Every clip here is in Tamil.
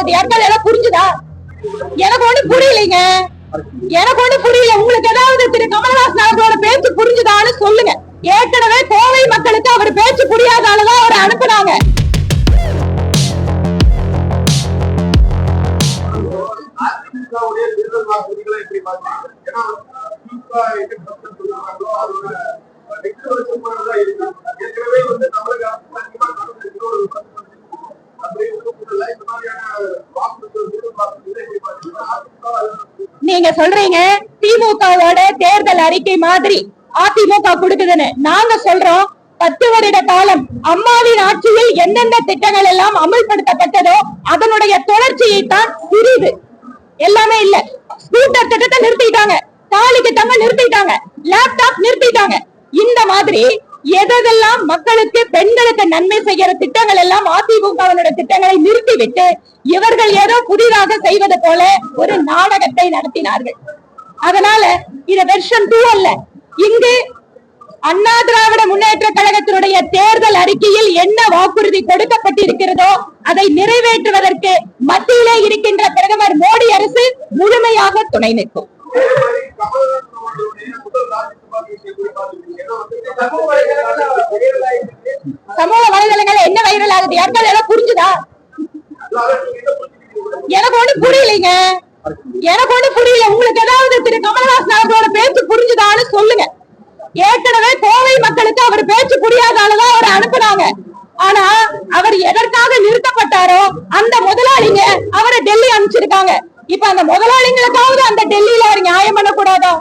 அது யாருக்காவது எல்லாம் புரிஞ்சுதா? எனக்கு ஒண்ணு புரியலைங்க. எனக்கு ஒண்ணு புரியல. உங்களுக்கு ஏதாவது திரு கமலஹாசன் அவர்களோட பேச்சு புரிஞ்சுதான்னு சொல்லுங்க. ஏற்கனவே கோவை மக்களுக்கு அவர் பேச்சு புரியாதாலதான் அவரை அனுப்புனாங்க. ஏற்கனவே வந்து தமிழக நீங்க சொல்றீங்க திமுகவோட தேர்தல் அறிக்கை மாதிரி அதிமுக கொடுக்குதுன்னு. நாங்க சொல்றோம் பத்து வருட காலம் அம்மாவின் ஆட்சியில் எந்தெந்த திட்டங்கள் எல்லாம் அமல்படுத்தப்பட்டதோ அதனுடைய தொடர்ச்சியை தான் சிறிது எல்லாமே இல்ல. ஸ்கூட்டர் திட்டத்தை நிறுத்திட்டாங்க. தாலி திட்டங்க நிறுத்திட்டாங்க. லேப்டாப் நிறுத்திட்டாங்க. இந்த மாதிரி எதெல்லாம் மக்களுக்கு பெண்களுக்கு நன்மை செய்யற திட்டங்கள் எல்லாம் அதிமுகவினுடைய திட்டங்களை நிறுத்திவிட்டு இவர்கள் ஏதோ புதிதாக செய்வது போல ஒரு நாடகத்தை நடத்தினார்கள். அதனால இது வெர்ஷன் டூ அல்ல. இங்கு அண்ணா திராவிட முன்னேற்ற கழகத்தினுடைய தேர்தல் அறிக்கையில் என்ன வாக்குறுதி கொடுக்கப்பட்டிருக்கிறதோ அதை நிறைவேற்றுவதற்கு மத்தியிலே இருக்கின்ற பிரதமர் மோடி அரசு முழுமையாக துணை நிற்கும். சமூக வலைதளங்கள் என்ன வைரல் ஆகுது? யாருக்காவது எல்லாம் புரிஞ்சுதா? எனக்கு ஒண்ணு புரியலைங்க. எனக்கு ஒண்ணு புரியல. உங்களுக்கு ஏதாவது திரு கமல்ஹாசன் அவர்களோட பேச்சு புரிஞ்சுதான்னு சொல்லுங்க. ஏற்கனவே கோவை மக்களுக்கு அவர் பேச்சு புரியாதாலதான் அவர் அனுப்புனாங்க. ஆனா அவர் எதற்காக நிறுத்தப்பட்டாரோ அந்த முதலாளிங்க அவரை டெல்லி அனுப்பிச்சிருக்காங்க. இப்ப அந்த முதலாளிங்களுக்காவது அந்த டெல்லியில அவர் நியாயம் பண்ணக்கூடாதா?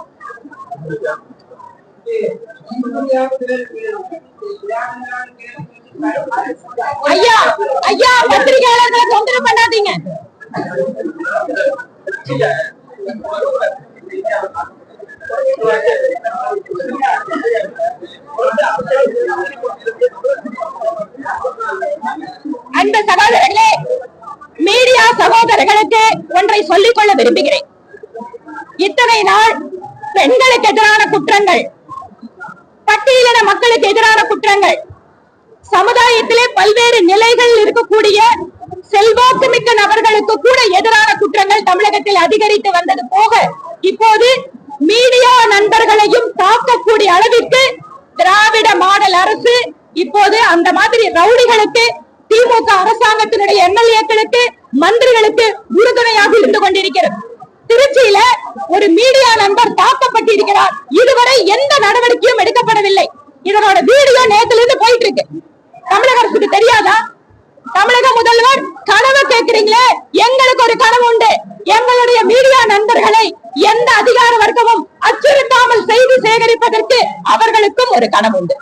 ஐயா ஐயா பத்திரிகையாளர்களை தொந்தரவு பண்ணாதீங்க. அன்பு சகோதரர்களே மீடியா சகோதரர்களுக்கு ஒன்றை சொல்லிக் கொள்ள விரும்புகிறேன். இத்தனை நாள் பெண்களுக்கு எதிரான குற்றங்கள் பட்டியலின மக்களுக்கு எதிரான குற்றங்கள். சமுதாயத்திலே பல்வேறு நிலைகள் இருக்கக்கூடிய செல்வாக்கு மிக்க நபர்களுக்கு கூட எதிரான குற்றங்கள் தமிழகத்தில் அதிகரித்து வந்தது போக இப்போது மீடியா நண்பர்களையும் தாக்கக்கூடிய அளவிற்கு திராவிட மாடல் அரசு இப்போது அந்த மாதிரி ரவுடிகளுக்கு திமுக அரசாங்கத்தினுடைய எம்எல்ஏக்களுக்கு மந்திரிகளுக்கு உறுதுணையாக இருந்து கொண்டிருக்கிறது. ஒரு மீடியா நண்பர் தாக்கப்பட்டிருக்கிறார். இதுவரை எந்த நடவடிக்கையும் எடுக்கப்படவில்லை. இதனோட வீடியோ நேத்துல இருந்து போயிட்டு இருக்கு தமிழக அரசுக்கு தெரியாதா? தமிழக முதல்வர் கனவு கேட்கிறீங்களே? எங்களுக்கு ஒரு கனவு உண்டு. எங்களுடைய மீடியா நண்பர்களை எந்த அதிகார வர்க்கமும் அச்சுறுத்தாமல் செய்தி சேகரிப்பதற்கு அவர்களுக்கும் ஒரு கனவு உண்டு.